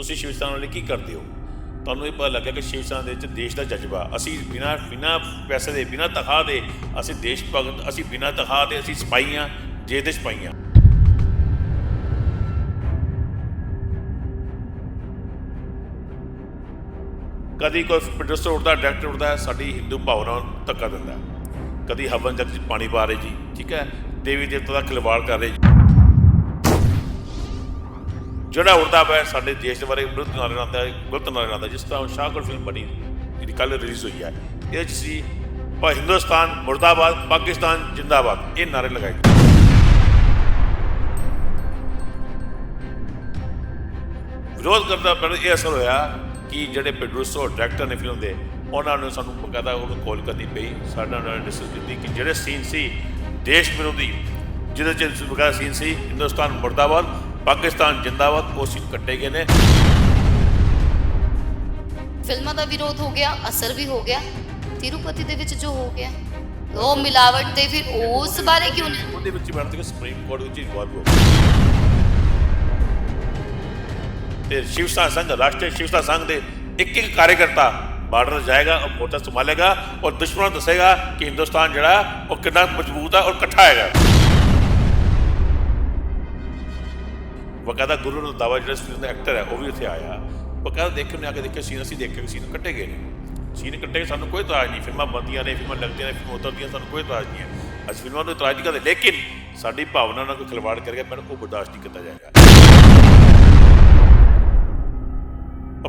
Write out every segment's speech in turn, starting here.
ਤੁਸੀਂ ਸ਼ਿਵ ਸੈਨਾ ਲਈ ਕੀ ਕਰਦੇ ਹੋ? ਤੁਹਾਨੂੰ ਇਹ ਪਤਾ ਲੱਗਿਆ ਕਿ ਸ਼ਿਵ ਸੈਨਾ ਦੇ ਵਿੱਚ ਦੇਸ਼ ਦਾ ਜਜ਼ਬਾ, ਅਸੀਂ ਬਿਨਾਂ ਬਿਨਾਂ ਪੈਸੇ ਦੇ, ਬਿਨਾਂ ਤਨਖਾਹ ਦੇ, ਅਸੀਂ ਦੇਸ਼ ਭਗਤ, ਅਸੀਂ ਬਿਨਾਂ ਤਨਖਾਹ ਦੇ, ਅਸੀਂ ਸਿਪਾਹੀਆਂ ਜੇ ਦੇ ਸਿਪਾਹੀਆਂ ਕਦੀ ਕੋਈ ਪ੍ਰੋਡਿਊਸਰ ਉੱਠਦਾ ਡਾਇਰੈਕਟਰ ਉੱਠਦਾ, ਸਾਡੀ ਹਿੰਦੂ ਭਾਵਨਾ ਨੂੰ ਧੱਕਾ ਦਿੰਦਾ। ਕਦੀ ਹਵਨ ਜਗ 'ਚ ਪਾਣੀ ਪਾ ਰਹੇ ਜੀ, ਠੀਕ ਹੈ? ਦੇਵੀ ਦੇਵਤਾ ਦਾ ਖਿਲਵਾੜ ਕਰ ਰਹੇ ਜੀ। ਜਿਹੜਾ ਉੱਠਦਾ ਪਿਆ ਸਾਡੇ ਦੇਸ਼ ਦੇ ਬਾਰੇ ਵਿਰੁੱਧ ਨਾਰੇ ਲਾਉਂਦਾ ਹੈ ਗਲਤ ਨਾਰੇ ਲਾਉਂਦਾ ਜਿਸ ਤਰ੍ਹਾਂ ਸ਼ਾਹਕੋਟ ਫਿਲਮ ਬਣੀ, ਜਿਹੜੀ ਕੱਲ ਰਿਲੀਜ਼ ਹੋਈ ਹੈ। ਇਹ 'ਚ ਸੀ ਪਾ ਹਿੰਦੁਸਤਾਨ, ਮੁਰਦਾਬਾਦ, ਪਾਕਿਸਤਾਨ, ਜਿੰਦਾਬਾਦ। ਇਹ ਨਾਰੇ ਲਗਾਏ ਵਿਰੋਧ ਕਰਦਾ ਪਰ ਇਹ ਅਸਰ ਹੋਇਆ ਕਿ ਜਿਹੜੇ ਪ੍ਰੋਡਿਊਸਰ ਡਾਇਰੈਕਟਰ ਨੇ ਫਿਲਮ ਦੇ, ਉਹਨਾਂ ਨੂੰ ਸਾਨੂੰ ਬਕਾਇਦਾ ਉਹਨੂੰ ਕਾਲ ਕਰਨੀ ਪਈ। ਸਾਡਾ ਉਹਨਾਂ ਨੇ ਡਿਸਕਸ ਕੀਤੀ ਕਿ ਜਿਹੜੇ ਸੀਨ ਸੀ ਦੇਸ਼ ਵਿਰੋਧੀ, ਜਿਹਦੇ ਚ ਬਕਾਇਦਾ ਸੀਨ ਸੀ ਹਿੰਦੁਸਤਾਨ, ਮੁਰਦਾਬਾਦ ਪਾਕਿਸਤਾਨ ਜਿੰਦਾਬਾਦ ਸੀਨ ਕੱਟੇ ਗਏ ਨੇ। ਫਿਲਮਾਂ ਦਾ ਵਿਰੋਧ ਹੋ ਗਿਆ ਅਸਰ ਵੀ ਹੋ ਗਿਆ। ਤਿਰੂਪਤੀ ਦੇ ਵਿੱਚ ਜੋ ਹੋ ਗਿਆ ਉਹ ਮਿਲਾਵਟ ਤੇ ਫਿਰ ਉਸ ਬਾਰੇ ਕਿਉਂ ਨਹੀਂ? ਉਹਦੇ ਵਿੱਚ ਬੈਠ ਕੇ ਸੁਪਰੀਮ ਕੋਰਟ ਵਿੱਚ ਇਨਵੋਲਵ ਹੋ। ਗਏ ਤੇ ਸ਼ਿਵ ਸੈਨਾ ਸੰਘ ਰਾਸ਼ਟਰੀ ਸ਼ਿਵ ਸੈਨਾ ਸੰਘ ਦੇ ਇੱਕ ਇੱਕ ਕਾਰਜਕਰਤਾ ਬਾਰਡਰ ਜਾਏਗਾ ਔਰ ਮੋਰਚਾ ਸੰਭਾਲੇਗਾ ਔਰ ਦੁਸ਼ਮਣਾਂ ਨੂੰ ਦੱਸੇਗਾ ਕਿ ਹਿੰਦੁਸਤਾਨ ਜਿਹੜਾ ਉਹ ਕਿੰਨਾ ਮਜ਼ਬੂਤ ਹੈ ਔਰ ਇਕੱਠਾ ਹੈਗਾ। ਬਕਾਇਦਾ ਗੁਰੂ ਰੰਧਾਵਾ ਜਿਹੜਾ ਫਿਲਮ ਦਾ ਐਕਟਰ ਹੈ, ਉਹ ਵੀ ਉੱਥੇ ਆਇਆ। ਬਕਾਇਦਾ ਦੇਖਣ ਨੇ ਆ ਕੇ ਦੇਖਿਆ, ਸੀਨ ਅਸੀਂ ਦੇਖੇ ਸੀਨ ਕੱਟੇ ਗਏ ਨੇ। ਸੀਨ ਕੱਟੇ ਸਾਨੂੰ ਕੋਈ ਇਤਰਾਜ਼ ਨਹੀਂ, ਫਿਲਮਾਂ ਬਣਦੀਆਂ ਨੇ, ਫਿਲਮਾਂ ਲੱਗਦੀਆਂ ਨੇ, ਫਿਲਮਾਂ ਉਤਰਦੀਆਂ, ਸਾਨੂੰ ਕੋਈ ਇਤਰਾਜ਼ ਨਹੀਂ ਹੈ। ਅਸੀਂ ਫਿਲਮਾਂ ਨੂੰ ਇਤਰਾਜ਼ ਨਹੀਂ ਕਰਦੇ, ਲੇਕਿਨ ਸਾਡੀ ਭਾਵਨਾ ਨਾਲ ਕੋਈ ਖਿਲਵਾੜ ਕਰਕੇ ਮੈਨੂੰ ਉਹ ਬਰਦਾਸ਼ਤ ਨਹੀਂ ਕੀਤਾ ਜਾਏਗਾ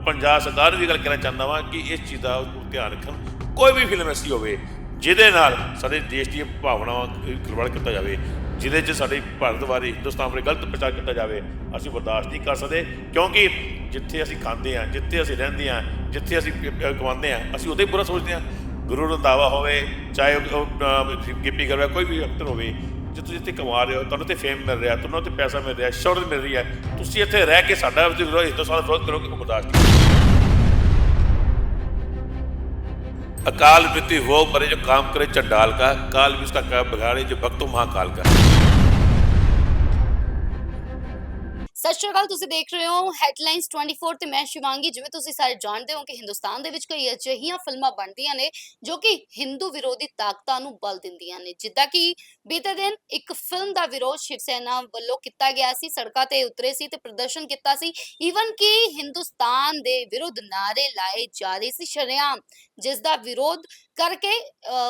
ਪੰਜਾਬ ਸਰਕਾਰ ਨੂੰ ਵੀ ਗੱਲ ਕਹਿਣਾ ਚਾਹੁੰਦਾ ਵਾਂ ਕਿ ਇਸ ਚੀਜ਼ ਦਾ ਧਿਆਨ ਰੱਖਣ, ਕੋਈ ਵੀ ਫਿਲਮ ਐਸੀ ਹੋਵੇ ਜਿਹਦੇ ਨਾਲ ਸਾਡੇ ਦੇਸ਼ ਦੀਆਂ ਭਾਵਨਾਵਾਂ ਖਿਲਵਾੜ ਕੀਤਾ ਜਾਵੇ, ਜਿਹਦੇ 'ਚ ਸਾਡੇ ਭਾਰਤ ਬਾਰੇ, ਹਿੰਦੁਸਤਾਨ ਬਾਰੇ ਗਲਤ ਪ੍ਰਚਾਰ ਕੀਤਾ ਜਾਵੇ, ਅਸੀਂ ਬਰਦਾਸ਼ਤ ਨਹੀਂ ਕਰ ਸਕਦੇ, ਕਿਉਂਕਿ ਜਿੱਥੇ ਅਸੀਂ ਖਾਂਦੇ ਹਾਂ, ਜਿੱਥੇ ਅਸੀਂ ਰਹਿੰਦੇ ਹਾਂ, ਜਿੱਥੇ ਅਸੀਂ ਕਮਾਉਂਦੇ ਹਾਂ, ਅਸੀਂ ਉਹਦੇ ਬੁਰਾ ਸੋਚਦੇ ਹਾਂ। ਗੁਰੂ ਰੰਧਾਵਾ ਹੋਵੇ, ਚਾਹੇ ਉਹ- ਗਿੱਪੀ ਗਰੇਵਾਲ ਕੋਈ ਵੀ ਐਕਟਰ ਹੋਵੇ, ਜੇ ਤੁਸੀਂ ਇੱਥੇ ਕਮਾ ਰਹੇ ਹੋ, ਤੁਹਾਨੂੰ ਤੇ ਫੇਮ ਮਿਲ ਰਿਹਾ, ਤੁਹਾਨੂੰ ਤੇ ਪੈਸਾ ਮਿਲ ਰਿਹਾ, ਸ਼ੌਹਰਤ ਮਿਲ ਰਹੀ ਹੈ, ਤੁਸੀਂ ਇੱਥੇ ਰਹਿ ਕੇ ਸਾਡਾ ਵਿਰੋਧ ਹਿੰਦੁਸਤਾਨ ਵਿਰੋਧ ਕਰੋਗੇ, ਉਹ ਬਰਦਾਸ਼ਤ ਨਹੀਂ अकाल मृत्यु वो मरे जो काम करे चंडाल का काल भी उसका काम बिगाड़े जो भक्तो महाकाल का ਸਤਿ ਸ਼੍ਰੀ ਅਕਾਲ ਤੁਸੀਂ ਦੇਖ ਰਹੇ ਹੋ ਹੈਡਲਾਈਨਸ 24 ਤੇ ਮੈਂ ਸ਼ਿਵਾਂਗੀ ਜਿਵੇਂ ਤੁਸੀਂ ਸਾਰੇ ਜਾਣਦੇ ਹੋ ਕਿ ਹਿੰਦੁਸਤਾਨ ਦੇ ਵਿੱਚ ਕਈ ਅਜਿਹੀਆਂ ਫਿਲਮਾਂ ਬਣਦੀਆਂ ਨੇ ਜੋ ਕਿ ਹਿੰਦੂ ਵਿਰੋਧੀ ਤਾਕਤਾਂ ਨੂੰ ਬਲ ਦਿੰਦੀਆਂ ਨੇ ਜਿੱਦਾਂ ਕਿ ਬੀਤੇ ਦਿਨ ਇੱਕ ਫਿਲਮ ਦਾ ਵਿਰੋਧ ਸ਼ਿਵ ਸੈਨਾ ਵੱਲੋਂ ਕੀਤਾ ਗਿਆ ਸੀ ਸੜਕਾਂ ਤੇ ਉਤਰੇ ਸੀ ਤੇ ਪ੍ਰਦਰਸ਼ਨ ਕੀਤਾ ਸੀ ਈਵਨ ਕਿ ਹਿੰਦੁਸਤਾਨ ਦੇ ਵਿਰੁੱਧ ਨਾਰੇ ਲਾਏ ਜਾ ਰਹੇ ਸੀ ਸ਼ਰੇਆਮ ਜਿਸ ਦਾ ਵਿਰੋਧ ਕਰਕੇ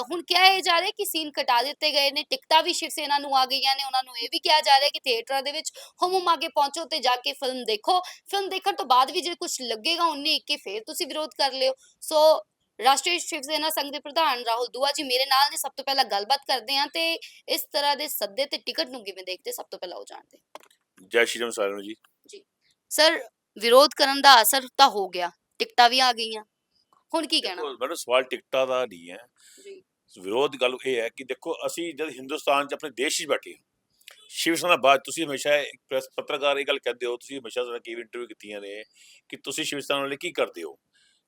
ਹੁਣ ਕਿਹਾ ਇਹ ਜਾ ਰਿਹਾ ਕਿ ਸੀਨ ਕਟਾ ਦਿੱਤੇ ਗਏ ਨੇ ਟਿਕਟਾਂ ਵੀ ਸ਼ਿਵ ਸੈਨਾ ਨੂੰ ਆ ਗਈਆਂ ਨੇ ਉਹਨਾਂ ਨੂੰ ਇਹ ਵੀ ਕਿਹਾ ਜਾ ਰਿਹਾ ਕਿ ਥੀਏਟਰਾਂ ਦੇ ਵਿੱਚ ਹੁਮ ਅੱਗੇ ਪਹੁੰਚੋ ਤੇ ਜਾ ਕੇ ਫਿਲਮ ਦੇਖੋ। ਫਿਲਮ ਦੇਖਣ ਤੋਂ ਬਾਅਦ ਵੀ ਜੇ ਕੁਝ ਲੱਗੇਗਾ 19 21 ਫੇਰ ਤੁਸੀਂ ਵਿਰੋਧ ਕਰ ਲਿਓ। ਸੋ ਰਾਸ਼ਟਰੀ ਸ਼ਿਵ ਸੈਨਾ ਸੰਘ ਦੇ ਪ੍ਰਧਾਨ ਰਾਹੁਲ ਦੁਆ ਜੀ ਮੇਰੇ ਨਾਲ ਨੇ ਸਭ ਤੋਂ ਪਹਿਲਾਂ ਗੱਲਬਾਤ ਕਰਦੇ ਹਾਂ ਤੇ ਇਸ ਤਰ੍ਹਾਂ ਦੇ ਸੱਦੇ ਤੇ ਟਿਕਟ ਨੂੰ ਕਿਵੇਂ ਦੇਖਦੇ ਸਭ ਤੋਂ ਪਹਿਲਾਂ ਉਹ ਜਾਣਦੇ। ਜੈ ਸ਼੍ਰੀ ਰਾਮ ਸਾਰਿਆਂ ਨੂੰ ਜੀ। ਸਰ ਵਿਰੋਧ ਕਰਨ ਦਾ ਅਸਰ ਤਾਂ ਹੋ ਗਿਆ। ਟਿਕਟਾਂ ਵੀ ਆ ਗਈਆਂ। ਹੁਣ ਕੀ ਕਹਿਣਾ? ਮੈਨੂੰ ਸਵਾਲ ਟਿਕਟਾਂ ਦਾ ਨਹੀਂ ਹੈ। ਜੀ। ਵਿਰੋਧ ਗੱਲ ਇਹ ਹੈ ਕਿ ਦੇਖੋ ਅਸੀਂ ਜਦ ਹਿੰਦੁਸਤਾਨ 'ਚ ਆਪਣੇ ਦੇਸ਼ 'ਚ ਬੈਠੇ ਹਾਂ ਸ਼ਿਵ ਸੈਨਾ ਬਾਅਦ ਤੁਸੀਂ ਹਮੇਸ਼ਾ ਇੱਕ ਪ੍ਰੈਸ ਪੱਤਰਕਾਰ ਇਹ ਗੱਲ ਕਹਿੰਦੇ ਹੋ ਤੁਸੀਂ ਹਮੇਸ਼ਾ ਸਾਨੂੰ ਕੀ ਇੰਟਰਵਿਊ ਕੀਤੀਆਂ ਨੇ ਕਿ ਤੁਸੀਂ ਸ਼ਿਵ ਸੈਨਾ ਲਈ ਕੀ ਕਰਦੇ ਹੋ?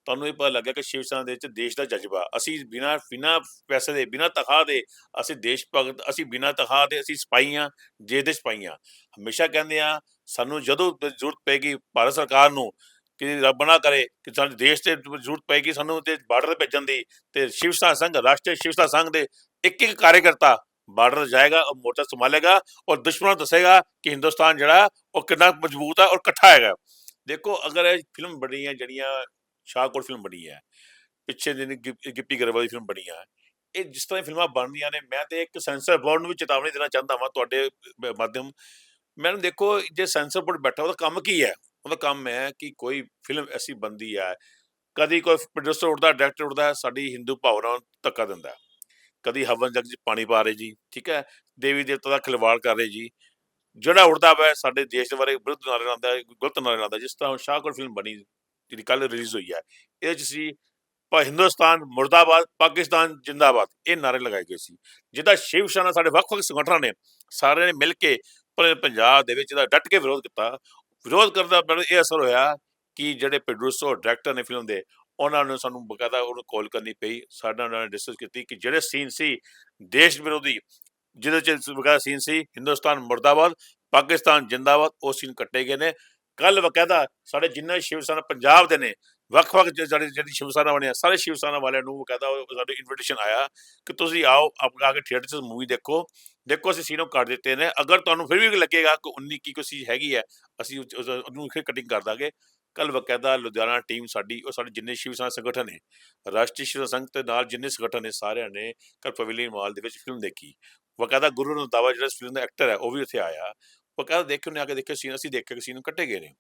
ਤੁਹਾਨੂੰ ਇਹ ਪਤਾ ਲੱਗਾ ਕਿ ਸ਼ਿਵ ਸੈਨਾ ਦੇ ਵਿੱਚ ਦੇਸ਼ ਦਾ ਜਜ਼ਬਾ ਅਸੀਂ ਬਿਨਾਂ ਬਿਨਾਂ ਪੈਸੇ ਦੇ ਬਿਨਾਂ ਤਨਖਾਹ ਦੇ ਅਸੀਂ ਦੇਸ਼ ਭਗਤ ਅਸੀਂ ਬਿਨਾਂ ਤਨਖਾਹ ਦੇ ਅਸੀਂ ਸਿਪਾਹੀਆਂ ਜੇ ਦੇ ਸਿਪਾਹੀਆਂ ਹਮੇਸ਼ਾ ਕਹਿੰਦੇ ਆ ਸਾਨੂੰ ਜਦੋਂ ਜ਼ਰੂਰਤ ਪੈਗੀ ਭਾਰਤ ਸਰਕਾਰ ਨੂੰ ਕਿ ਰੱਬ ਨਾ ਕਰੇ ਕਿ ਸਾਡੇ ਦੇਸ਼ ਤੇ ਜ਼ਰੂਰਤ ਪੈਗੀ ਸਾਨੂੰ ਤੇ ਬਾਰਡਰ ਤੇ ਭੇਜਣ ਦੀ ਤੇ ਸ਼ਿਵ ਸੈਨਾ ਸੰਘ, ਰਾਸ਼ਟਰੀ ਸ਼ਿਵ ਸੈਨਾ ਸੰਘ ਦੇ ਇੱਕ ਇੱਕ ਕਾਰਜਕਰਤਾ ਬਾਰਡਰ ਜਾਏਗਾ ਔਰ ਮੋਰਚਾ ਸੰਭਾਲੇਗਾ ਔਰ ਦੁਸ਼ਮਣਾਂ ਨੂੰ ਦੱਸੇਗਾ ਕਿ ਹਿੰਦੁਸਤਾਨ ਜਿਹੜਾ ਉਹ ਕਿੰਨਾ ਮਜ਼ਬੂਤ ਹੈ ਔਰ ਇਕੱਠਾ ਹੈਗਾ। ਦੇਖੋ, ਅਗਰ ਇਹ ਫਿਲਮ ਬਣੀ ਹੈ, ਜਿਹੜੀਆਂ ਸ਼ਾਹਕੋਟ ਫਿਲਮ ਬਣੀ ਹੈ, ਪਿੱਛੇ ਦਿਨ ਗਿ- ਗਿੱਪੀ ਗਰੇਵਾਲ ਦੀ ਫਿਲਮ ਬਣੀ ਹੈ, ਇਹ ਜਿਸ ਤਰ੍ਹਾਂ ਦੀ ਫਿਲਮਾਂ ਬਣਦੀਆਂ ਨੇ, ਮੈਂ ਤੇ ਇੱਕ ਸੈਂਸਰ ਬੋਰਡ ਨੂੰ ਵੀ ਚੇਤਾਵਨੀ ਦੇਣਾ ਚਾਹੁੰਦਾ ਹਾਂ ਤੁਹਾਡੇ ਮਾਧਿਅਮ। ਮੈਨੂੰ ਦੇਖੋ, ਜੇ ਸੈਂਸਰ ਬੋਰਡ ਬੈਠਾ, ਉਹਦਾ ਕੰਮ ਕੀ ਹੈ? ਉਹਦਾ ਕੰਮ ਹੈ ਕਿ ਕੋਈ ਫਿਲਮ ਐਸੀ ਬੰਦੀ ਹੈ, ਕਦੀ ਕੋਈ ਪ੍ਰੋਡਿਊਸਰ ਉੱਠਦਾ ਡਾਇਰੈਕਟਰ ਉੱਠਦਾ, ਸਾਡੀ ਹਿੰਦੂ ਭਾਵਨਾ ਨੂੰ ਧੱਕਾ ਦਿੰਦਾ ਕਦੀ ਹਵਨ ਜਗ 'ਚ ਪਾਣੀ ਪਾ ਰਹੇ ਜੀ, ਠੀਕ ਹੈ, ਦੇਵੀ ਦੇਵਤਾ ਦਾ ਖਿਲਵਾੜ ਕਰ ਰਹੇ ਜੀ। ਜਿਹੜਾ ਉੱਠਦਾ ਪਿਆ ਸਾਡੇ ਦੇਸ਼ ਦੇ ਬਾਰੇ ਵਿਰੁੱਧ ਨਾਰੇ ਲਾਉਂਦਾ ਹੈ, ਗਲਤ ਨਾਰੇ ਲਾਉਂਦਾ ਜਿਸ ਤਰ੍ਹਾਂ ਸ਼ਾਹਕੋਟ ਫਿਲਮ ਬਣੀ, ਜਿਹੜੀ ਕੱਲ ਰਿਲੀਜ਼ ਹੋਈ ਹੈ, ਇਹਦੇ 'ਚ ਸੀ ਪਾ ਹਿੰਦੁਸਤਾਨ, ਮੁਰਦਾਬਾਦ, ਪਾਕਿਸਤਾਨ, ਜਿੰਦਾਬਾਦ, ਇਹ ਨਾਰੇ ਲਗਾਏ ਗਏ ਸੀ। ਜਿਹਦਾ ਸ਼ਿਵ ਸੈਨਾ ਸਾਡੇ ਵੱਖ-ਵੱਖ ਸੰਗਠਨਾਂ ਨੇ, ਸਾਰਿਆਂ ਨੇ ਮਿਲ ਕੇ ਪੂਰੇ ਪੰਜਾਬ ਦੇ ਵਿੱਚ ਇਹਦਾ ਡਟ ਕੇ ਵਿਰੋਧ ਕੀਤਾ ਵਿਰੋਧ ਕਰਦਾ ਮੈਨੂੰ ਇਹ ਅਸਰ ਹੋਇਆ ਕਿ ਜਿਹੜੇ ਪ੍ਰੋਡਿਊਸਰ ਡਾਇਰੈਕਟਰ ਨੇ ਫਿਲਮ ਦੇ, ਉਹਨਾਂ ਨੂੰ ਸਾਨੂੰ ਬਕਾਇਦਾ ਉਹਨੂੰ ਕਾਲ ਕਰਨੀ ਪਈ, ਸਾਡਾ ਉਹਨਾਂ ਨੇ ਡਿਸਕਸ ਕੀਤੀ ਕਿ ਜਿਹੜੇ ਸੀਨ ਸੀ ਦੇਸ਼ ਵਿਰੋਧੀ, ਜਿਹਦੇ ਚ ਬਕਾਇਦਾ ਸੀਨ ਸੀ ਹਿੰਦੁਸਤਾਨ ਮੁਰਦਾਬਾਦ, ਪਾਕਿਸਤਾਨ ਜਿੰਦਾਬਾਦ, ਉਹ ਸੀਨ ਕੱਟੇ ਗਏ ਨੇ। ਕੱਲ ਬਕਾਇਦਾ ਸਾਡੇ ਜਿੰਨੇ ਸ਼ਿਵ ਸੈਨਾ ਪੰਜਾਬ ਦੇ ਨੇ ਵੱਖ-ਵੱਖ ਜ- ਜਿਹੜੇ ਜਿਹੜੀ ਸ਼ਿਵ ਸੈਨਾ ਵਾਲੇ ਆ, ਸਾਰੇ ਸ਼ਿਵ ਸੈਨਾ ਵਾਲਿਆਂ ਨੂੰ ਬਕਾਇਦਾ ਸਾਡੇ ਇਨਵੀਟੇਸ਼ਨ ਆਇਆ ਕਿ ਤੁਸੀਂ ਆਓ ਆਪ- ਆ ਕੇ ਥੀਏਟਰ 'ਚ ਮੂਵੀ ਦੇਖੋ। ਦੇਖੋ ਅਸੀਂ ਸੀਨੋ ਕੱਟ ਦਿੱਤੇ ਨੇ। ਅਗਰ ਤੁਹਾਨੂੰ ਫਿਰ ਵੀ ਲੱਗੇਗਾ ਕਿ 19 ਕੀ ਕੋਈ ਚੀਜ਼ ਹੈਗੀ ਹੈ ਅਸੀਂ ਉਹਨੂੰ ਫਿਰ ਕਟਿੰਗ ਕਰ ਦਾਂਗੇ। ਕੱਲ ਬਕਾਇਦਾ ਲੁਧਿਆਣਾ ਟੀਮ ਸਾਡੀ ਉਹ ਸਾਡੇ ਜਿੰਨੇ ਸ਼ਿਵ ਸੈਨਾ ਸੰਗਠਨ ਨੇ ਰਾਸ਼ਟਰੀ ਸ਼ਿਵ ਸੰਘ ਤੇ ਨਾਲ ਜਿੰਨੇ ਸੰਗਠਨ ਨੇ ਸਾਰਿਆਂ ਨੇ ਕੱਲ ਪਵੇਲੀਅਨ ਮਾਲ ਦੇ ਵਿੱਚ ਫਿਲਮ ਦੇਖੀ। ਬਕਾਇਦਾ ਗੁਰੂ ਰੰਧਾਵਾ ਜਿਹੜਾ ਫਿਲਮ ਦਾ ਐਕਟਰ ਹੈ ਉਹ ਵੀ ਉੱਥੇ ਆਇਆ। ਬਕਾਇਦਾ ਦੇਖ ਕੇ ਉਹਨੇ ਆ ਕੇ ਦੇਖਿਆ ਸੀਨ ਅਸੀਂ ਦੇਖ ਕੇ ਸੀਨ ਕੱਟੇ ਗਏ ਨੇ।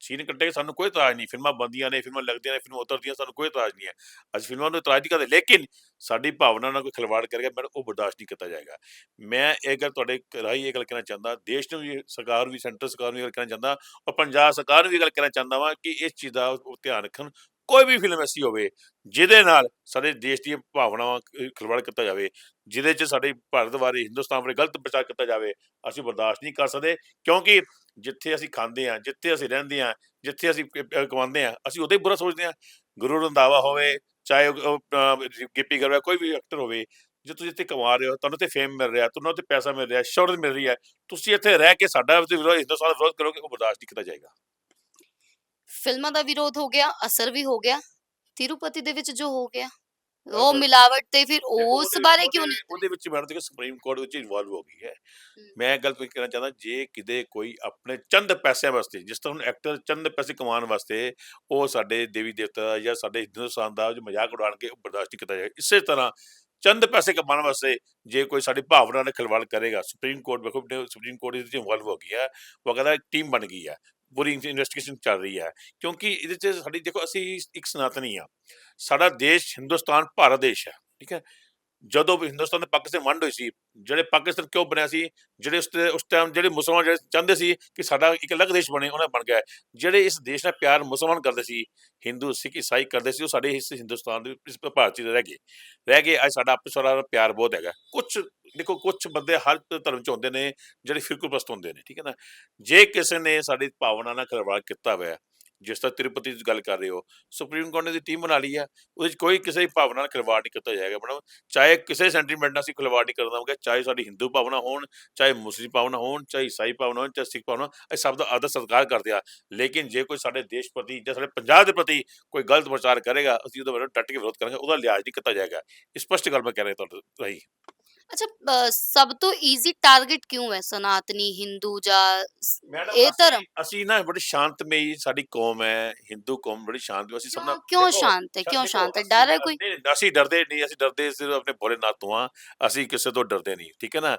ਸੀਨ ਕੱਟੇ ਸਾਨੂੰ ਕੋਈ ਇਤਰਾਜ਼ ਨਹੀਂ, ਫਿਲਮਾਂ ਬੰਦੀਆਂ ਨੇ, ਫਿਲਮਾਂ ਲੱਗਦੀਆਂ ਨੇ, ਫਿਲਮਾਂ ਉਤਰਦੀਆਂ, ਸਾਨੂੰ ਕੋਈ ਇਤਰਾਜ਼ ਨਹੀਂ ਹੈ। ਅਸੀਂ ਫਿਲਮਾਂ ਨੂੰ ਇਤਰਾਜ਼ ਨਹੀਂ ਕਰਦੇ, ਲੇਕਿਨ ਸਾਡੀ ਭਾਵਨਾ ਨਾਲ ਕੋਈ ਖਿਲਵਾੜ ਕਰੇਗਾ ਮੈਂ ਉਹ ਬਰਦਾਸ਼ਤ ਨਹੀਂ ਕੀਤਾ ਜਾਏਗਾ। ਮੈਂ ਇਹ ਗੱਲ ਤੁਹਾਡੇ ਰਾਹੀਂ ਇਹ ਗੱਲ ਕਹਿਣਾ ਚਾਹੁੰਦਾ, ਦੇਸ਼ ਨੂੰ ਵੀ ਸਰਕਾਰ ਵੀ, ਸੈਂਟਰ ਸਰਕਾਰ ਨੂੰ ਇਹ ਗੱਲ ਕਹਿਣਾ ਚਾਹੁੰਦਾ ਔਰ ਪੰਜਾਬ ਸਰਕਾਰ ਨੂੰ ਵੀ ਇਹ ਗੱਲ ਕਹਿਣਾ ਚਾਹੁੰਦਾ ਵਾਂ ਕਿ ਇਸ ਚੀਜ਼ ਦਾ ਧਿਆਨ ਰੱਖਣ, ਕੋਈ ਵੀ ਫਿਲਮ ਐਸੀ ਹੋਵੇ ਜਿਹਦੇ ਨਾਲ ਸਾਡੇ ਦੇਸ਼ ਦੀਆਂ ਭਾਵਨਾਵਾਂ ਖਿਲਵਾੜ ਕੀਤਾ ਜਾਵੇ। ਜਿਹਦੇ 'ਚ ਸਾਡੇ ਭਾਰਤ ਬਾਰੇ ਹਿੰਦੁਸਤਾਨ ਬਾਰੇ ਗਲਤ ਪ੍ਰਚਾਰ ਕੀਤਾ ਜਾਵੇ, ਅਸੀਂ ਬਰਦਾਸ਼ਤ ਨਹੀਂ ਕਰ ਸਕਦੇ, ਕਿਉਂਕਿ ਜਿੱਥੇ ਅਸੀਂ ਖਾਂਦੇ ਹਾਂ, ਜਿੱਥੇ ਅਸੀਂ ਰਹਿੰਦੇ ਹਾਂ, ਜਿੱਥੇ ਅਸੀਂ ਕਮਾਉਂਦੇ ਹਾਂ, ਅਸੀਂ ਉਹਦੇ ਬੁਰਾ ਸੋਚਦੇ ਹਾਂ। ਗੁਰੂ ਰੰਧਾਵਾ ਹੋਵੇ, ਚਾਹੇ ਗਿੱਪੀ ਗਰੇਵਾਲ ਕੋਈ ਵੀ ਐਕਟਰ ਹੋਵੇ, ਜੇ ਤੁਸੀਂ ਇੱਥੇ ਕਮਾ ਰਹੇ ਹੋ, ਤੁਹਾਨੂੰ ਤੇ ਫੇਮ ਮਿਲ ਰਿਹਾ, ਤੁਹਾਨੂੰ ਤੇ ਪੈਸਾ ਮਿਲ ਰਿਹਾ, ਸ਼ੋਹਰਤ ਮਿਲ ਰਹੀ ਹੈ, ਤੁਸੀਂ ਇੱਥੇ ਰਹਿ ਕੇ ਸਾਡਾ ਵਿਰੋਧ, ਹਿੰਦੁਸਤਾਨ ਦਾ ਵਿਰੋਧ ਕਰੋਗੇ, ਉਹ ਬਰਦਾਸ਼ਤ ਨਹੀਂ ਕੀਤਾ ਜਾਏਗਾ। ਫਿਲਮਾਂ ਦਾ ਵਿਰੋਧ ਹੋ ਗਿਆ, ਅਸਰ ਵੀ ਹੋ ਗਿਆ, ਤਿਰੂਪਤੀ ਦੇ ਵਿੱਚ ਜੋ ਹੋ ਗਿਆ। ਉਹ ਮਿਲਾਵਟ ਤੇ ਫਿਰ ਉਸ ਬਾਰੇ ਕਿਉਂ ਨਹੀਂ ਉਹਦੇ ਵਿੱਚ ਮੈਡਮ ਦੇਖੋ ਸੁਪਰੀਮ ਕੋਰਟ ਵਿੱਚ ਇਨਵੋਲਵ ਹੋ ਗਈ ਹੈ। ਮੈਂ ਗੱਲ ਕੋਈ ਕਹਿਣਾ ਚਾਹੁੰਦਾ ਜੇ ਕਿਤੇ ਕੋਈ ਆਪਣੇ ਚੰਦ ਪੈਸਿਆਂ ਵਾਸਤੇ ਜਿਸ ਤਰ੍ਹਾਂ ਹੁਣ ਐਕਟਰ ਚੰਦ ਪੈਸੇ ਕਮਾਉਣ ਵਾਸਤੇ ਉਹ ਸਾਡੇ ਦੇਵੀ ਦੇਵਤਾ ਜਾਂ ਸਾਡੇ ਹਿੰਦੁਸਤਾਨ ਦਾ ਜੋ ਮਜ਼ਾਕ ਉਡਾਣ ਕੇ ਬਰਦਾਸ਼ਤ ਨਹੀਂ ਕੀਤਾ ਜਾਏਗਾ ਇਸੇ ਤਰ੍ਹਾਂ ਚੰਦ ਪੈਸੇ ਕਮਾਉਣ ਵਾਸਤੇ ਜੇ ਕੋਈ ਸਾਡੀ ਭਾਵਨਾ ਨਾਲ ਖਿਲਵਾੜ ਕਰੇਗਾ ਸੁਪਰੀਮ ਕੋਰਟ ਵੇਖੋ ਸੁਪਰੀਮ ਕੋਰਟ ਇਹਦੇ ਵਿੱਚ ਇਨਵੋਲਵ ਹੋ ਗਈ ਹੈ ਉਹ ਕਹਿੰਦਾ ਇੱਕ ਟੀਮ ਬਣ ਗਈ ਹੈ। ਪੂਰੀ ਇਨਵੈਸਟੀਗੇਸ਼ਨ ਚੱਲ ਰਹੀ ਹੈ, ਕਿਉਂਕਿ ਇਹਦੇ 'ਚ ਸਾਡੀ, ਦੇਖੋ ਅਸੀਂ ਇੱਕ ਸਨਾਤਨੀ ਆ ਸਾਡਾ ਦੇਸ਼ ਹਿੰਦੁਸਤਾਨ ਭਾਰਤ ਦੇਸ਼ ਹੈ, ਠੀਕ ਹੈ, ਜਦੋਂ ਵੀ ਹਿੰਦੁਸਤਾਨ ਤੇ ਪਾਕਿਸਤਾਨ ਵੰਡ ਹੋਈ ਸੀ ਜਿਹੜੇ ਪਾਕਿਸਤਾਨ ਕਿਉਂ ਬਣਿਆ ਸੀ, ਜਿਹੜੇ ਉਸ ਤੇ, ਉਸ ਟਾਈਮ ਜਿਹੜੇ ਮੁਸਲਮਾਨ ਜਿਹੜੇ ਚਾਹੁੰਦੇ ਸੀ ਕਿ ਸਾਡਾ ਇੱਕ ਅਲੱਗ ਦੇਸ਼ ਬਣੇ, ਉਹਨਾਂ ਬਣ ਗਿਆ। ਜਿਹੜੇ ਇਸ ਦੇਸ਼ ਨਾਲ ਪਿਆਰ ਮੁਸਲਮਾਨ ਕਰਦੇ ਸੀ, ਹਿੰਦੂ, ਸਿੱਖ, ਈਸਾਈ ਕਰਦੇ ਸੀ, ਉਹ ਸਾਡੇ ਇਸ ਹਿੰਦੁਸਤਾਨ ਦੇ ਇਸ ਭਾਰਤ 'ਚ ਰਹਿ ਗਏ। ਰਹਿ ਗਏ, ਅੱਜ ਸਾਡਾ ਆਪਸ ਵਿੱਚ ਪਿਆਰ ਬਹੁਤ ਹੈਗਾ। ਕੁਝ ਦੇਖੋ ਕੁਝ ਬੰਦੇ ਹਰ ਧਰਮ ਚ ਹੁੰਦੇ ਨੇ, ਜਿਹੜੇ ਫਿਰਕੂ ਫਿਰਕੂਪਸਤ ਹੁੰਦੇ ਨੇ, ਠੀਕ ਹੈ ਨਾ? ਜੇ ਕਿਸੇ ਨੇ ਸਾਡੀ ਭਾਵਨਾ ਨਾਲ ਖਿਲਵਾੜ ਕੀਤਾ ਹੋਇਆ ਜਿਸ ਤਰ੍ਹਾਂ ਤਿਰੂਪਤੀ ਦੀ ਗੱਲ ਕਰ ਰਹੇ ਹੋ ਸੁਪਰੀਮ ਕੋਰਟ ਨੇ ਦੀ ਟੀਮ ਬਣਾ ਲਈ ਹੈ ਉਹਦੇ 'ਚ ਕੋਈ ਕਿਸੇ ਦੀ ਭਾਵਨਾ ਨਾਲ ਖਿਲਵਾੜ ਨਹੀਂ ਕੀਤਾ ਜਾਏਗਾ ਮੈਡਮ। ਚਾਹੇ ਕਿਸੇ ਸੈਂਟੀਮੈਂਟ ਨਾਲ ਅਸੀਂ ਖਿਲਵਾੜ ਨਹੀਂ ਕਰਨਾ ਹੋਊਗਾ ਚਾਹੇ ਸਾਡੀ ਹਿੰਦੂ ਭਾਵਨਾ ਹੋਣ ਚਾਹੇ ਮੁਸਲਿਮ ਭਾਵਨਾ ਹੋਣ ਚਾਹੇ ਈਸਾਈ ਭਾਵਨਾ ਹੋਣ ਚਾਹੇ ਸਿੱਖ ਭਾਵਨਾ ਹੋਣ, ਇਹ ਸਭ ਦਾ ਆਦਰ ਸਤਿਕਾਰ ਕਰਦੇ ਆ। ਲੇਕਿਨ ਜੇ ਕੋਈ ਸਾਡੇ ਦੇਸ਼ ਪ੍ਰਤੀ ਜਾਂ ਸਾਡੇ ਪੰਜਾਬ ਦੇ ਪ੍ਰਤੀ ਕੋਈ ਗਲਤ ਪ੍ਰਚਾਰ ਕਰੇਗਾ ਅਸੀਂ ਉਹਦਾ ਵੱਲੋਂ ਡਟ ਕੇ ਵਿਰੋਧ ਕਰਾਂਗੇ ਉਹਦਾ ਲਿਹਾਜ਼ ਨਹੀਂ ਕੀਤਾ ਜਾਏਗਾ। ਇਹ ਸਪਸ਼ਟ ਗੱਲ ਮੈਂ ਕਹਿ ਰਿਹਾ ਤੁਹਾਨੂੰ ਰਾਹੀਂ। ਅੱਛਾ ਅ, ਸਭ ਤੋਂ ਈਜ਼ੀ ਟਾਰਗੇਟ ਕਿਉਂ ਹੈ ਸਨਾਤਨੀ ਹਿੰਦੂ ਜਾਂ ਸ- ਮੈਡਮ ਇਹ ਧਰਮ ਅਸੀਂ ਨਾ ਬੜੀ ਸ਼ਾਂਤਮਈ ਸਾਡੀ ਕੌਮ ਹੈ ਹਿੰਦੂ ਕੌਮ ਬੜੀ ਸ਼ਾਂਤ ਅਸੀਂ ਸਭ ਨਾਲ ਕਿਉਂ ਕਿਉਂ ਦੇਖੋ, ਸ਼ਾਂਤ ਹੈ ਸ਼ਾ- ਕਿਉਂ ਦੇਖੋ, ਸ਼ਾਂਤ ਹੈ ਅਸੀਂ ਡਰ ਹੈ ਕੋਈ ਨਹੀਂ, ਨਹੀਂ, ਅਸੀਂ ਡਰਦੇ ਨਹੀਂ ਅਸੀਂ ਡਰਦੇ ਸਿਰਫ ਆਪਣੇ ਭੋਲੇਨਾਥ ਤੋਂ ਹਾਂ ਅਸੀਂ ਕਿਸੇ ਤੋਂ ਡਰਦੇ ਨਹੀਂ ਠੀਕ ਹੈ ਨਾ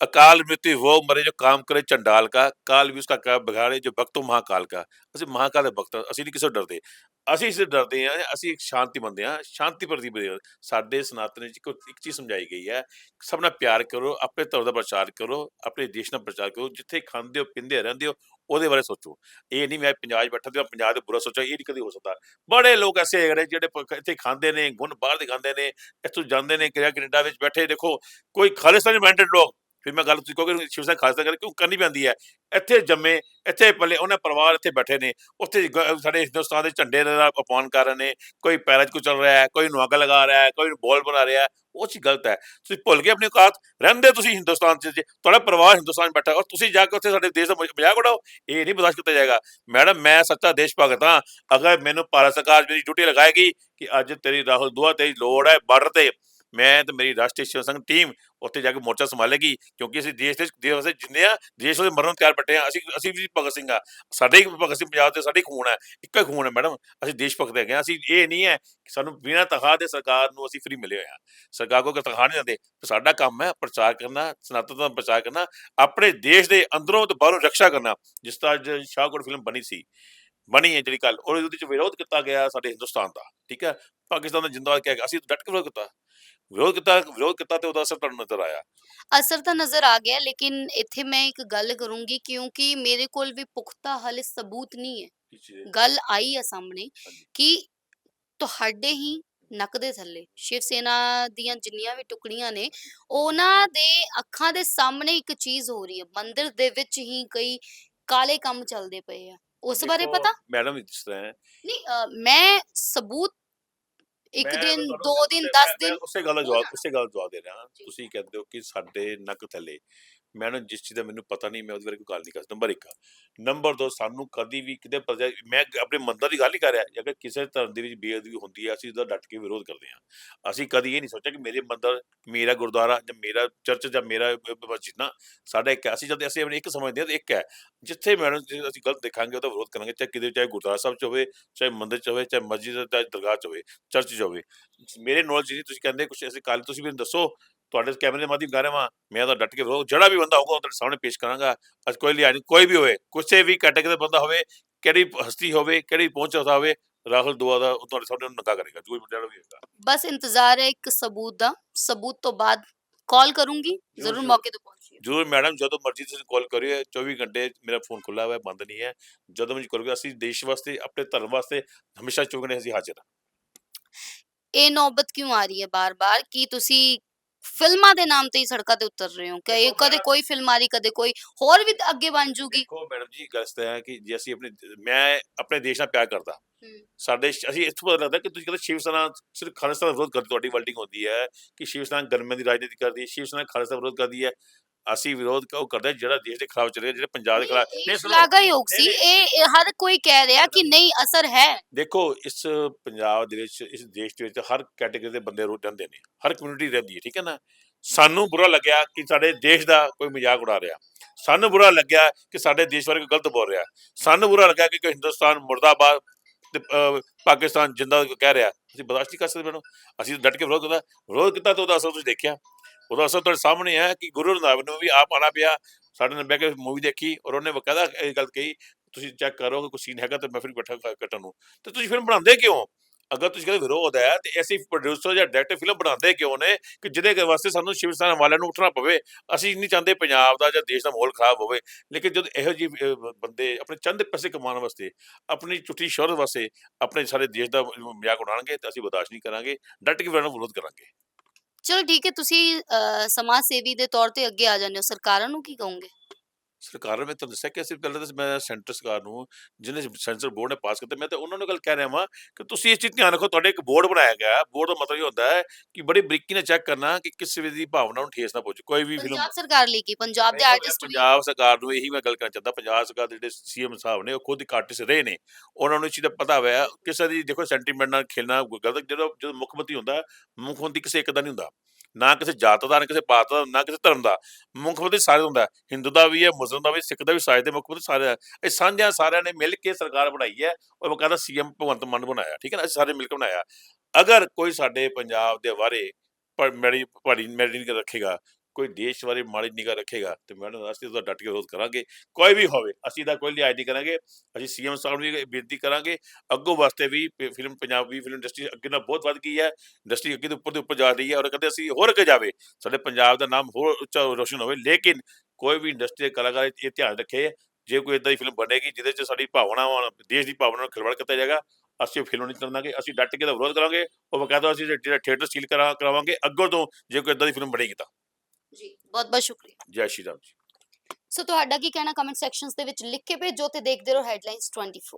ਅਕਾਲ मृत्यु वो ਮਰੇ ਜੋ ਕਾਮ ਕਰੇ ਚੰਡਾਲ ਕਾ, ਕਾਲ ਵੀ ਉਸਕਾ ਕਾ ਬਿਗਾੜੇ ਜੋ ਭਗਤੋ ਮਹਾਕਾਲ ਕਾ। ਅਸੀਂ ਮਹਾਕਾਲ ਦੇ ਭਗਤ ਅਸੀਂ ਨਹੀਂ ਕਿਸੇ ਡਰਦੇ। ਅਸੀਂ ਇਸ ਡਰਦੇ ਆ ਅਸੀਂ ਇੱਕ ਸ਼ਾਂਤੀ ਮੰਨਦੇ ਆ ਸ਼ਾਂਤੀ ਪ੍ਰਤੀ ਬੰਦੇ ਸਾਡੇ ਸਨਾਤਨ ਵਿੱਚ ਕੋਈ ਇੱਕ ਚੀਜ਼ ਸਮਝਾਈ ਗਈ ਹੈ, ਸਭ ਨਾਲ ਪਿਆਰ ਕਰੋ, ਆਪਣੇ ਧਰਮ ਦਾ ਪ੍ਰਚਾਰ ਕਰੋ, ਆਪਣੇ ਦੇਸ਼ ਦਾ ਪ੍ਰਚਾਰ ਕਰੋ, ਜਿੱਥੇ ਖਾਂਦੇ ਹੋ, ਪੀਂਦੇ, ਰਹਿੰਦੇ ਹੋ, ਉਹਦੇ ਬਾਰੇ ਸੋਚੋ। ਇਹ ਨਹੀਂ ਮੈਂ ਪੰਜਾਬ 'ਚ ਬੈਠਾ ਤੇ ਪੰਜਾਬ ਦੇ ਬੁਰਾ ਸੋਚਾਂ, ਇਹ ਨਹੀਂ ਕਦੀ ਹੋ ਸਕਦਾ। ਬੜੇ ਲੋਕ ਐਸੇ ਹੈਗੇ ਨੇ ਜਿਹੜੇ ਇੱਥੇ ਖਾਂਦੇ ਨੇ, ਗੁਣ ਬਾਹਰ ਦੇ ਖਾਂਦੇ ਨੇ, ਇੱਥੋਂ ਜਾਂਦੇ ਨੇ, ਕਿਰਿਆ ਕੈਨੇਡਾ ਵਿੱਚ ਬੈਠੇ, ਦੇਖੋ, ਕੋਈ ਖਾਲਿਸਤਾਨੀ ਮਾਈਂਡਡ ਲੋਕ ਫਿਰ ਮੈਂ ਗੱਲ ਤੁਸੀਂ ਕਹੋਗੇ ਸ਼ਿਵ ਸੈਨਾ ਖਾਲਸਾ ਕਰਕੇ ਕਿਉਂ ਕਰਨੀ ਪੈਂਦੀ ਹੈ? ਇੱਥੇ ਜੰਮੇ, ਇੱਥੇ ਪਲੇ, ਉਹਨਾਂ ਪਰਿਵਾਰ ਇੱਥੇ ਬੈਠੇ ਨੇ, ਉੱਥੇ ਸਾਡੇ ਹਿੰਦੁਸਤਾਨ ਦੇ ਝੰਡੇ ਦਾ ਅਪਮਾਨ ਕਰ ਰਹੇ ਨੇ, ਕੋਈ ਪੈਰਾਂ 'ਚ ਕੁਚਲ ਰਿਹਾ ਹੈ, ਕੋਈ ਨੁਆਗਾ ਲਗਾ ਰਿਹਾ ਹੈ, ਕੋਈ ਬੋਲ ਬਣਾ ਰਿਹਾ ਹੈ, ਉਹ ਚੀਜ਼ ਗਲਤ ਹੈ। ਤੁਸੀਂ ਭੁੱਲ ਗਏ ਆਪਣੀ ਔਕਾਤ, ਰਹਿੰਦੇ ਤੁਸੀਂ ਹਿੰਦੁਸਤਾਨ 'ਚ ਜੇ, ਤੁਹਾਡਾ ਪਰਿਵਾਰ ਹਿੰਦੁਸਤਾਨ 'ਚ ਬੈਠਾ ਔਰ ਤੁਸੀਂ ਜਾ ਕੇ ਉੱਥੇ ਸਾਡੇ ਦੇਸ਼ ਦਾ ਮਜ਼ਾਕ ਉਡਾਓ, ਇਹ ਨਹੀਂ ਬਰਦਾਸ਼ਤ ਕੀਤਾ ਜਾਏਗਾ। ਮੈਡਮ, ਮੈਂ ਸੱਚਾ ਦੇਸ਼ ਭਗਤ ਹਾਂ, ਅਗਰ ਮੈਨੂੰ ਭਾਰਤ ਸਰਕਾਰ ਮੇਰੀ ਡਿਊਟੀ ਲਗਾਏਗੀ ਕਿ ਅੱਜ ਤੇਰੀ ਰਾਹੁਲ ਦੁਆ, ਤੇਰੀ ਲੋੜ ਹੈ ਬਾਰਡਰ ਤੇ ਮੈਂ ਤੇ ਮੇਰੀ ਰਾਸ਼ਟਰੀ ਸ਼ਿਵ ਸੰਘ ਟੀਮ ਉੱਥੇ ਜਾ ਕੇ ਮੋਰਚਾ ਸੰਭਾਲੇਗੀ, ਕਿਉਂਕਿ ਅਸੀਂ ਦੇਸ਼ ਦੇ ਦੇਸ਼ ਵਾਸਤੇ ਜਿੰਨੇ ਆ, ਦੇਸ਼ ਵਾਸਤੇ ਮਰਨ ਤਿਆਰ ਬੈਠੇ ਆ, ਅਸੀਂ ਅਸੀਂ ਵੀ ਭਗਤ ਸਿੰਘ ਆ। ਸਾਡੇ ਹੀ ਭਗਤ ਸਿੰਘ ਪੰਜਾਬ ਦੇ ਸਾਡੇ ਹੀ ਖੂਨ ਹੈ ਇੱਕੋ ਹੀ ਖੂਨ ਹੈ ਮੈਡਮ। ਅਸੀਂ ਦੇਸ਼ ਭਗਤ ਹੈਗੇ ਹਾਂ ਅਸੀਂ ਇਹ ਨਹੀਂ ਹੈ ਕਿ ਸਾਨੂੰ ਬਿਨਾਂ ਤਨਖਾਹ ਦੇ ਸਰਕਾਰ ਨੂੰ ਅਸੀਂ ਫ੍ਰੀ ਮਿਲੇ ਹੋਏ ਆ। ਸਰਕਾਰ ਕੋਲ ਤਨਖਾਹ ਨਹੀਂ ਦਿੰਦੇ ਸਾਡਾ ਕੰਮ ਹੈ ਪ੍ਰਚਾਰ ਕਰਨਾ, ਸਨਾਤਨ ਦਾ ਪ੍ਰਚਾਰ ਕਰਨਾ, ਆਪਣੇ ਦੇਸ਼ ਦੇ ਅੰਦਰੋਂ ਤੇ ਬਾਹਰੋਂ ਰੱਖਿਆ ਕਰਨਾ, ਜਿਸ ਤਰ੍ਹਾਂ ਅੱਜ ਸ਼ਾਹਕੋਟ ਫਿਲਮ ਬਣੀ ਸੀ। ਬਣੀ ਹੈ ਜਿਹੜੀ ਕੱਲ ਔਰ ਉਹਦੇ ਵਿੱਚ ਵਿਰੋਧ ਕੀਤਾ ਗਿਆ ਸਾਡੇ ਹਿੰਦੁਸਤਾਨ ਦਾ, ਠੀਕ ਹੈ? ਪਾਕਿਸਤਾਨ ਦਾ ਜਿੰਦਾਬਾਦ ਕਿਹਾ ਗਿਆ, ਅਸੀਂ ਡਟ ਕੇ ਵਿਰੋਧ ਕੀਤਾ। ਵਿਰੋਧ ਕੀਤਾ ਵਿਰੋਧ ਕੀਤਾ ਤੇ ਉਹਦਾ ਅਸਰ ਤੁਹਾਨੂੰ ਨਜ਼ਰ ਆਇਆ? ਅਸਰ ਤਾਂ ਨਜ਼ਰ ਆ ਗਿਆ ਲੇਕਿਨ ਇੱਥੇ ਮੈਂ ਇੱਕ ਗੱਲ ਕਰੂੰਗੀ ਕਿਉਂਕਿ ਮੇਰੇ ਕੋਲ ਵੀ ਪੁਖਤਾ ਹਾਲੇ ਸਬੂਤ ਨਹੀਂ ਹੈ। ਗੱਲ ਆਈ ਆ ਸਾਹਮਣੇ। ਕਿ ਤੁਹਾਡੇ ਹੀ ਨੱਕ ਦੇ ਥੱਲੇ ਸ਼ਿਵ ਸੈਨਾ ਦੀਆਂ ਜਿੰਨੀਆਂ ਵੀ ਟੁਕੜੀਆਂ ਨੇ ਉਹਨਾਂ ਦੇ ਅੱਖਾਂ ਦੇ ਸਾਹਮਣੇ ਇੱਕ ਚੀਜ਼ ਹੋ ਰਹੀ ਹੈ। ਮੰਦਿਰ ਦੇ ਵਿੱਚ ਹੀ ਕਈ ਕਾਲੇ ਕੰਮ ਚੱਲਦੇ ਪਏ ਆ। ਉਸ ਬਾਰੇ ਪਤਾ? ਮੈਡਮ ਜਿਸ ਤਰ੍ਹਾਂ ਹੈ, ਨਹੀਂ ਅ, ਮੈਂ ਸਬੂਤ ਇੱਕ ਮੈਂ ਦਿਨ ਤੁਹਾਨੂੰ ਦੋ ਦਿਨ ਮੈਂ- 10 ਮੈਂ ਦਿਨ ਉਸੇ ਗੱਲ ਦਾ ਜਵਾਬ। ਉਸੇ ਗੱਲ ਦਾ ਜਵਾਬ ਦੇ ਰਿਹਾ। ਤੁਸੀਂ ਕਹਿੰਦੇ ਹੋ ਕਿ ਸਾਡੇ ਨੱਕ ਥੱਲੇ ਮੈਨੂੰ ਜਿਸ ਚੀਜ਼ ਦਾ ਮੈਨੂੰ ਪਤਾ ਨਹੀਂ ਮੈਂ ਉਹਦੇ ਬਾਰੇ ਕੋਈ ਗੱਲ ਨਹੀਂ ਕਰ ਨੰਬਰ 1 ਨੰਬਰ 2 ਸਾਨੂੰ ਕਦੀ ਵੀ ਕਿਤੇ ਮੈਂ ਆਪਣੇ ਮੰਦਰ ਦੀ ਗੱਲ ਹੀ ਕਰ ਰਿਹਾ ਜੇ ਕਿਸੇ ਧਰਮ ਦੇ ਵਿੱਚ ਬੇਅਦਬੀ ਹੁੰਦੀ ਹੈ ਅਸੀਂ ਉਹਦਾ ਡਟ ਕੇ ਵਿਰੋਧ ਕਰਦੇ ਹਾਂ। ਅਸੀਂ ਕਦੀ ਇਹ ਨਹੀਂ ਸੋਚਿਆ ਕਿ ਮੇਰੇ ਮੰਦਰ ਮੇਰਾ ਗੁਰਦੁਆਰਾ ਜਾਂ ਮੇਰਾ ਚਰਚ ਜਾਂ ਮੇਰਾ ਅਹ, ਮਸਜਿਦ ਨਾ ਸਾਡਾ ਇੱਕ ਹੈ। ਅਸੀਂ ਜਦ ਅਸੀਂ ਆਪਣੇ ਇੱਕ ਸਮਝਦੇ ਹਾਂ ਤਾਂ ਇੱਕ ਹੈ। ਜਿੱਥੇ ਮੈਨੂੰ ਅਸੀਂ ਗਲਤ ਦੇਖਾਂਗੇ ਉਹਦਾ ਵਿਰੋਧ ਕਰਾਂਗੇ ਚਾਹੇ ਕਿਤੇ ਚਾਹੇ ਗੁਰਦੁਆਰਾ ਸਾਹਿਬ ਚ ਹੋਵੇ ਚਾਹੇ ਮੰਦਿਰ ਚ ਹੋਵੇ ਚਾਹੇ ਮਸਜਿਦ ਚਾਹੇ ਦਰਗਾਹ ਚ ਹੋਵੇ ਚਰਚ ਚ ਹੋਵੇ। ਮੇਰੇ ਨੌਲੇਜ ਜੀ ਤੁਸੀਂ ਕਹਿੰਦੇ ਕੁਝ ਐਸੇ ਕੱਲ ਤੁਸੀਂ ਮੈਨੂੰ ਦੱਸੋ ਤੁਹਾਡੇ ਕੈਮਰੇ ਦੇ ਮਾਧਿਅਮ ਕਰ ਰਿਹਾ ਵਾਂ ਮੈਂ ਤਾਂ ਡਟ ਕੇ ਵਿਰੋਧ ਜਿਹੜਾ ਵੀ ਬੰਦਾ ਹੋਊਗਾ ਉਹ ਤੁਹਾਡੇ ਸਾਹਮਣੇ ਪੇਸ਼ ਕਰਾਂਗਾ। ਅੱਜ ਕੋਈ ਲਿਆ ਨਹੀਂ ਕੋਈ ਵੀ ਹੋਵੇ ਕਿਸੇ ਵੀ ਕੈਟੇਗਰੀ ਦਾ ਬੰਦਾ ਹੋਵੇ ਕਿਹੜੀ ਹਸਤੀ ਹੋਵੇ ਕਿਹੜੀ ਪਹੁੰਚ ਸਕਦਾ ਹੋਵੇ ਰਾਹੁਲ ਦੁਆ ਦਾ ਉਹ ਤੁਹਾਡੇ ਸਾਹਮਣੇ ਨੰਗਾ ਕਰੇਗਾ ਕੋਈ ਜਿਹੜਾ ਵੀ ਹੋਏਗਾ ਬਸ ਇੰਤਜ਼ਾਰ ਹੈ ਇੱਕ ਸਬੂਤ ਦਾ। ਸਬੂਤ ਤੋਂ ਬਾਅਦ ਕਾਲ ਕਰੂੰਗੀ ਜ਼ਰੂਰ। ਮੌਕੇ ਤੇ ਪਹੁੰਚੀਏ। ਜ਼ਰੂਰ ਮੈਡਮ ਜਦੋਂ ਮਰਜ਼ੀ ਤੁਸੀਂ ਕਾਲ ਕਰਿਓ 24 ਘੰਟੇ ਮੇਰਾ ਫੋਨ ਖੁੱਲਾ ਹੋਇਆ ਬੰਦ ਨਹੀਂ ਹੈ। ਜਦੋਂ ਮਰਜ਼ੀ ਕਰੋਗੇ ਅਸੀਂ ਦੇਸ਼ ਵਾਸਤੇ ਆਪਣੇ ਧਰਮ ਵਾਸਤੇ ਹਮੇਸ਼ਾ 24 ਘੰਟੇ ਅਸੀਂ ਹਾਜ਼ਰ। ਹਾਂ ਇਹ ਨੌਬਤ ਕਿਉਂ ਆ ਰਹੀ ਹੈ ਬਾਰ-ਬਾਰ? ਕੀ ਤੁਸੀਂ ਫਿਲਮਾਂ ਦੇ ਨਾਮ ਤੇ ਹੀ ਸੜਕਾਂ ਤੇ ਉਤਰ ਰਹੇ ਹੋ ਕਿ ਦੇਖੋ ਕਦੇ ਕੋਈ ਫਿਲਮ ਆ ਰਹੀ ਕਦੇ ਕੋਈ ਹੋਰ ਵੀ ਤਾਂ ਅੱਗੇ ਬਣ ਜੂਗੀ ਦੇਖੋ ਮੈਡਮ ਜੀ ਗੱਲ ਹੈ ਕਿ ਜੇ ਅਸੀਂ ਆਪਣੇ ਮੈਂ ਆਪਣੇ ਦੇਸ਼ ਨਾਲ ਪਿਆਰ ਕਰਦਾ। ਸਾਡੇ ਅਸੀਂ ਇੱਥੋਂ ਪਤਾ ਲੱਗਦਾ ਕਿ ਤੁਸੀਂ ਕਹਿੰਦੇ ਸ਼ਿਵ ਸੈਨਾ ਸਿਰਫ ਖਾਲਿਸਤਾਨ ਦਾ ਵਿਰੋਧ ਕਰਦੀ ਤੁਹਾਡੀ ਵਲਟਿੰਗ ਹੁੰਦੀ ਹੈ ਕਿ ਸ਼ਿਵ ਸੈਨਾ ਗਨਮੈਨ ਦੀ ਰਾਜਨੀਤੀ ਕਰਦੀ ਹੈ ਸ਼ਿਵ ਸੈਨਾ ਖਾਲਿਸਤਾਨ ਦਾ ਵਿਰੋਧ ਕਰਦੀ ਹੈ। ਅਸੀਂ ਵਿਰੋਧ ਕ- ਉਹ ਕਰਦੇ ਹਾਂ ਜਿਹੜਾ ਦੇਸ਼ ਦੇ ਖਿਲਾਫ ਚੱਲ ਰਿਹਾ ਜਿਹੜੇ ਪੰਜਾਬ ਦੇ ਖਿਲਾਫ ਨਹੀਂ ਸੁਣੋ। ਸ਼ਲਾਘਾਯੋਗ ਸੀ ਇਹ ਹਰ ਕੋਈ ਕਹਿ ਰਿਹਾ ਕਿ ਨਹੀਂ ਅਸਰ ਹੈ। ਦੇਖੋ ਇਸ ਪੰਜਾਬ ਦੇ ਵਿੱਚ ਇਸ ਦੇਸ਼ ਦੇ ਵਿੱਚ ਹਰ ਕੈਟੇਗਰੀ ਦੇ ਬੰਦੇ ਰੋ ਰਹਿੰਦੇ ਨੇ ਹਰ ਕਮਿਊਨਿਟੀ ਰਹਿੰਦੀ ਹੈ ਠੀਕ ਹੈ ਨਾ? ਸਾਨੂੰ ਬੁਰਾ ਲੱਗਿਆ ਕਿ ਸਾਡੇ ਦੇਸ਼ ਦਾ ਕੋਈ ਮਜ਼ਾਕ ਉਡਾ ਰਿਹਾ। ਸਾਨੂੰ ਬੁਰਾ ਲੱਗਿਆ ਕਿ ਸਾਡੇ ਦੇਸ਼ ਬਾਰੇ ਕੋਈ ਗਲਤ ਬੋਲ ਰਿਹਾ। ਸਾਨੂੰ ਬੁਰਾ ਲੱਗਿਆ ਕਿ ਕੋਈ ਹਿੰਦੁਸਤਾਨ ਮੁਰਦਾਬਾਦ ਤੇ ਪਾਕਿਸਤਾਨ ਜਿੰਦਾ ਕਹਿ ਰਿਹਾ, ਤੁਸੀਂ ਬਰਦਾਸ਼ਤ ਨਹੀਂ ਕਰ ਸਕਦੇ ਮੈਨੂੰ। ਅਸੀਂ ਡਟ ਕੇ ਵਿਰੋਧ ਕਰਦਾ ਵਿਰੋਧ ਕੀਤਾ ਤਾਂ ਉਹਦਾ ਅਸਰ ਤੁਸੀਂ ਦੇਖਿਆ। ਉਹਦਾ ਅਸਰ ਤੁਹਾਡੇ ਸਾਹਮਣੇ ਹੈ ਕਿ ਗੁਰੂ ਰੰਧਾਵੇ ਨੂੰ ਵੀ ਆਪ ਆਣਾ ਪਿਆ। ਸਾਡੇ ਨਾਲ ਬਹਿ ਕੇ ਮੂਵੀ ਦੇਖੀ ਔਰ ਉਹਨੇ ਬਕਾਇਦਾ ਇਹ ਗੱਲ ਕਹੀ, ਤੁਸੀਂ ਚੈੱਕ ਕਰੋ ਕਿ ਕੋਈ ਸੀਨ ਹੈਗਾ ਤਾਂ ਮੈਂ ਫਿਰ ਬੈਠਾ ਕੱਟਣ ਨੂੰ। ਤੇ ਤੁਸੀਂ ਫਿਲਮ ਬਣਾਉਂਦੇ ਕਿਉਂ? ਅਗਰ ਤੁਸੀਂ ਕਹਿੰਦੇ ਵਿਰੋਧ ਹੈ, ਤੇ ਐਸੀ ਪ੍ਰੋਡਿਊਸਰ ਜਾਂ ਡਾਇਰੈਕਟਰ ਫਿਲਮ ਬਣਾਉਂਦੇ ਕਿਉਂ ਨੇ? ਕਿ ਜਿਹਦੇ ਵਾਸਤੇ ਸਾਨੂੰ ਸ਼ਿਵ ਸੈਨਾ ਵਾਲਿਆਂ ਨੂੰ ਉੱਠਣਾ ਪਵੇ। ਅਸੀਂ ਨਹੀਂ ਚਾਹੁੰਦੇ ਪੰਜਾਬ ਦਾ ਜਾਂ ਦੇਸ਼ ਦਾ ਮਾਹੌਲ ਖਰਾਬ ਹੋਵੇ, ਲੇਕਿਨ ਜਦ ਇਹੋ ਜਿਹੇ ਬੰਦੇ ਆਪਣੇ ਚੰਦ ਪੈਸੇ ਕਮਾਉਣ ਵਾਸਤੇ, ਆਪਣੀ ਚੁੱਟੀ ਸ਼ੋਹਰਤ ਵਾਸਤੇ ਆਪਣੇ ਸਾਰੇ ਦੇਸ਼ ਦਾ ਮਜ਼ਾਕ ਉਡਾਉਣਗੇ, ਤਾਂ ਅਸੀਂ ਬਰਦਾਸ਼ਤ ਨਹੀਂ ਕਰਾਂਗੇ, ਡਟ ਕੇ ਉਹਨਾਂ ਵਿਰੋਧ ਕਰਾਂਗੇ। ਚਲੋ ਠੀਕ ਹੈ, ਤੁਸੀਂ ਸਮਾਜ ਸੇਵੀ ਦੇ ਤੌਰ ਤੇ ਅੱਗੇ ਆ ਜਾਂਦੇ ਹੋ, ਸਰਕਾਰਾਂ ਨੂੰ ਕੀ ਕਹੋਗੇ? ਸਰਕਾਰ ਨੇ ਤੁਹਾਨੂੰ ਦੱਸਿਆ ਕਿ ਅਸੀਂ ਪਹਿਲਾਂ ਤਾਂ ਮੈਂ ਸੈਂਟਰ ਸਰਕਾਰ ਨੂੰ ਜਿਹਨੇ ਸੈਂਸਰ ਬੋਰਡ ਨੇ ਪਾਸ ਕੀਤਾ ਮੈਂ ਤਾਂ ਉਹਨਾਂ ਨੂੰ ਗੱਲ ਕਹਿ ਰਿਹਾ ਵਾਂ ਕਿ ਤੁਸੀਂ ਇਸ ਚੀਜ਼ ਧਿਆਨ ਰੱਖੋ ਤੁਹਾਡੇ ਇੱਕ ਬੋਰਡ ਬਣਾਇਆ ਗਿਆ ਬੋਰਡ ਦਾ ਮਤਲਬ ਇਹ ਹੁੰਦਾ ਹੈ ਕਿ ਬੜੀ ਬਰੀਕੀ ਨਾਲ ਚੈੱਕ ਕਰਨਾ ਕਿ ਕਿਸੇ ਵੀ ਦੀ ਭਾਵਨਾ ਨੂੰ ਠੇਸ ਨਾ ਪਹੁੰਚੇ ਕੋਈ ਵੀ ਫਿਲਮ ਪੰਜਾਬ ਸਰਕਾਰ ਲਈ ਕੀ? ਪੰਜਾਬ ਦੇ ਆਰਟਿਸਟ ਪੰਜਾਬ ਸਰਕਾਰ ਨੂੰ ਇਹੀ ਮੈਂ ਗੱਲ ਕਰਨਾ ਚਾਹੁੰਦਾ ਪੰਜਾਬ ਸਰਕਾਰ ਦੇ ਜਿਹੜੇ ਸੀਐਮ ਸਾਹਿਬ ਨੇ ਉਹ ਖੁਦ ਇੱਕ ਆਰਟਿਸਟ ਰਹੇ ਨੇ ਉਹਨਾਂ ਨੂੰ ਇਸ ਚੀਜ਼ ਦਾ ਪਤਾ ਹੋਇਆ ਕਿਸੇ ਦੀ ਦੇਖੋ ਸੈਂਟੀਮੈਂਟ ਨਾਲ ਖੇਲਣਾ ਗਲਤ ਜਦੋਂ ਜਦੋਂ ਮੁੱਖ ਮੰਤਰੀ ਹੁੰਦਾ ਮੁੱਖ ਮੰਤਰੀ ਕਿਸੇ ਇੱਕ ਦਾ ਨਹੀਂ ਹੁੰਦਾ। ਨਾ ਕਿਸੇ ਜਾਤ ਦਾ, ਨਾ ਕਿਸੇ ਪਾਤ ਦਾ, ਨਾ ਕਿਸੇ ਧਰਮ ਦਾ। ਮੁੱਖ ਮੰਤਰੀ ਸਾਰੇ ਦਾ ਹੁੰਦਾ ਹਿੰਦੂ ਦਾ ਵੀ ਹੈ, ਮੁਸਲਮਾਨ ਦਾ ਵੀ, ਸਿੱਖ ਦਾ ਵੀ ਸਾਜ ਦੇ ਮੁੱਖ ਮੰਤਰੀ ਸਾਰੇ ਹੈ। ਇਹ ਸਾਂਝਾ ਸਾਰਿਆਂ ਨੇ ਮਿਲ ਕੇ ਸਰਕਾਰ ਬਣਾਈ ਹੈ, ਉਹ ਬਕਾਇਦਾ ਸੀਐਮ ਭਗਵੰਤ ਮਾਨ ਬਣਾਇਆ, ਠੀਕ ਹੈ ਨਾ? ਅਸੀਂ ਸਾਰੇ ਮਿਲ ਕੇ ਬਣਾਇਆ। ਅਗਰ ਕੋਈ ਸਾਡੇ ਪੰਜਾਬ ਦੇ ਬਾਰੇ ਪਰ ਮੇਰੀ ਭਾਰੀ ਮੇਰੀ ਰੱਖੇਗਾ ਕੋਈ ਦੇਸ਼ ਬਾਰੇ ਮਾੜੀ ਨਿਗਾਹ ਰੱਖੇਗਾ ਤੇ ਮੈਡਮ ਅਸੀਂ ਉਹਦਾ ਡਟ ਕੇ ਵਿਰੋਧ ਕਰਾਂਗੇ। ਕੋਈ ਵੀ ਹੋਵੇ, ਅਸੀਂ ਦਾ ਕੋਈ ਲਿਹਾਜ਼ ਨਹੀਂ ਕਰਾਂਗੇ, ਅਸੀਂ ਸੀਐਮ ਸਾਹਿਬ ਨੂੰ ਵੀ ਬੇਨਤੀ ਕਰਾਂਗੇ, ਅੱਗੋਂ ਵਾਸਤੇ ਵੀ ਫਿਲਮ ਪੰਜਾਬੀ ਫਿਲਮ ਇੰਡਸਟਰੀ ਅੱਗੇ ਨਾਲ ਬਹੁਤ ਵੱਧ ਗਈ ਹੈ, ਇੰਡਸਟਰੀ ਅੱਗੇ ਤੋਂ ਉੱਪਰ ਦੇ ਉੱਪਰ ਜਾ ਰਹੀ ਹੈ, ਔਰ ਕਹਿੰਦੇ ਅਸੀਂ ਹੋਰ ਅੱਗੇ ਜਾਵੇ, ਸਾਡੇ ਪੰਜਾਬ ਦਾ ਨਾਮ ਹੋਰ ਉੱਚਾ ਰੋਸ਼ਨ ਹੋਵੇ, ਲੇਕਿਨ ਕੋਈ ਵੀ ਇੰਡਸਟਰੀ ਕਲਾਕਾਰ ਇਹ ਧਿਆਨ ਰੱਖੇ, ਜੇ ਕੋਈ ਇਦਾਂ ਦੀ ਫਿਲਮ ਬਣੇਗੀ ਜਿਹਦੇ 'ਚ ਸਾਡੀ ਭਾਵਨਾਵਾਂ, ਦੇਸ਼ ਦੀ ਭਾਵਨਾ ਨਾਲ ਖਿਲਵਾੜ ਕੀਤਾ ਜਾਏਗਾ, ਅਸੀਂ ਉਹ ਫਿਲਮ ਨਹੀਂ ਕਰਨਾਗੇ ਅਸੀਂ ਡਟ ਕੇ ਦਾ ਵਿਰੋਧ ਕਰਾਂਗੇ, ਉਹ ਬਕਾਇਦਾ ਅਸੀਂ ਜਿਹੜਾ ਥੀਏਟਰ ਸੀਲ ਕਰਾ, ਕਰਾਵਾਂਗੇ, ਅੱਗੋਂ ਤੋਂ ਜੇ ਕੋਈ ਇਦਾਂ ਦੀ ਫਿਲਮ ਬਣੇਗੀ ਤਾਂ। ਜੀ ਬਹੁਤ ਬਹੁਤ ਸ਼ੁਕਰੀਆ। ਜੈ ਸ਼੍ਰੀ ਰਾਮ ਜੀ। ਸੋ ਤੁਹਾਡਾ ਕੀ ਕਹਿਣਾ ਕਮੈਂਟ ਸੈਕਸ਼ਨਸ ਦੇ ਵਿੱਚ ਲਿਖ ਕੇ ਭੇਜੋ ਤੇ ਦੇਖਦੇ ਰਹੋ ਹੈਡਲਾਈਨਸ 24